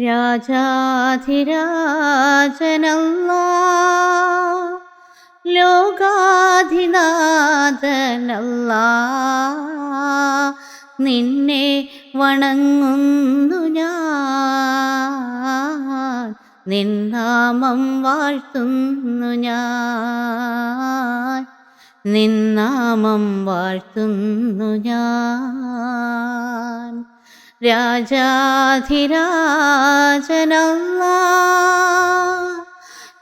രാജാധിരാജനല്ല ലോകാധിനാഥനല്ല നിന്നെ വണങ്ങുന്നു ഞാൻ നിന്നാമം വാഴ്ത്തുന്നു ഞാൻ നിന്നാമം വാഴ്ത്തുന്നു ഞാൻ. രാജാധിരാജനല്ല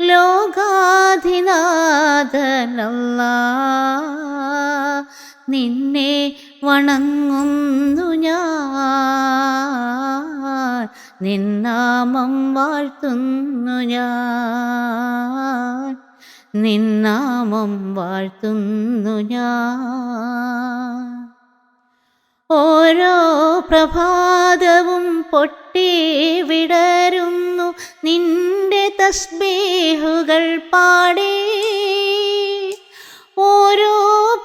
ലോകാധിനാഥനല്ല നിന്നെ വണങ്ങുന്നു ഞാൻ നിന്നാമം വാഴ്ത്തുന്നു ഞാൻ നിന്നാമം വാഴ്ത്തുന്നു ഞാൻ. ഓരോ പ്രഭാതവും പൊട്ടി വിടരുന്നു നിന്റെ തസ്ബീഹുകൾ പാടി. ഓരോ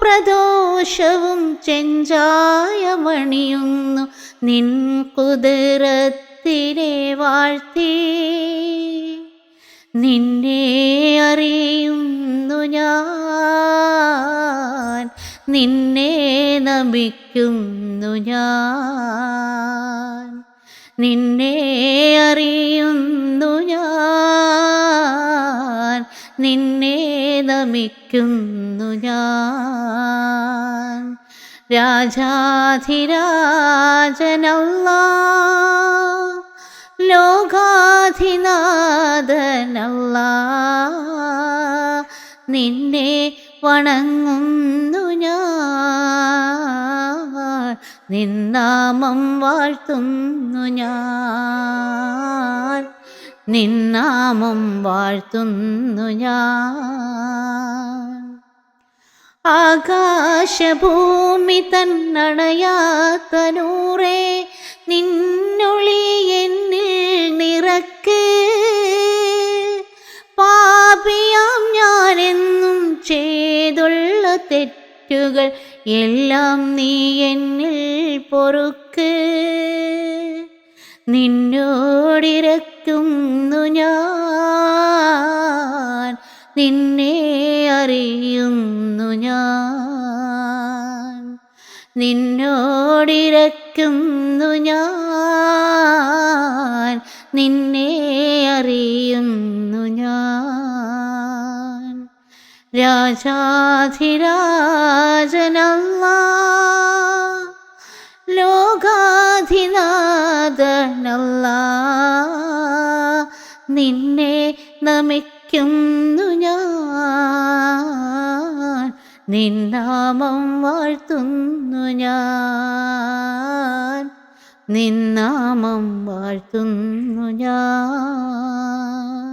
പ്രദോഷവും ചെഞ്ചായമണിയുന്നു നിൻ കുതിരത്തിനെ വാഴ്ത്തി. നിന്നെ അറിയുന്നു ഞാൻ. നിന്നെ നമിക്കുന്നു ഞാൻ. നിന്നെ അറിയുന്നു ഞാൻ. നിന്നെ നമിക്കുന്നു ഞാൻ. രാജാധിരാജനല്ല ലോകാധിനാഥനല്ല. നിന്നെ വണങ്ങുന്നു ഞാൻ. നിന്നാമം വാഴ്ത്തുന്നു ഞാൻ. നിന്നാമം വാഴ്ത്തുന്നു ഞാൻ. ആകാശഭൂമി തന്നണയാത്ത നൂറേ നിന്നൊളി എന്നിൽ നിറക്ക്. പാപിയാം ഞാനെന്നും ചെയ്തുള്ള തെറ്റുകൾ എല്ലാം നീ എന്നിൽ പൊറുക്ക്. നിന്നോടിരക്കുന്നു ഞാൻ നിന്നെ അറിയുന്നു ഞാൻ. നിന്നോടിരക്കുന്നു ഞാൻ നിന്നെ അറിയുന്നു രാജാധിരാജനല്ല ലോകാധിനാഥനല്ല നിന്നെ നമിക്കുന്നു ഞാൻ നിന്നാമം വാഴ്ത്തുന്നു ഞാൻ നിന്നാമം വാഴ്ത്തുന്നു ഞാൻ.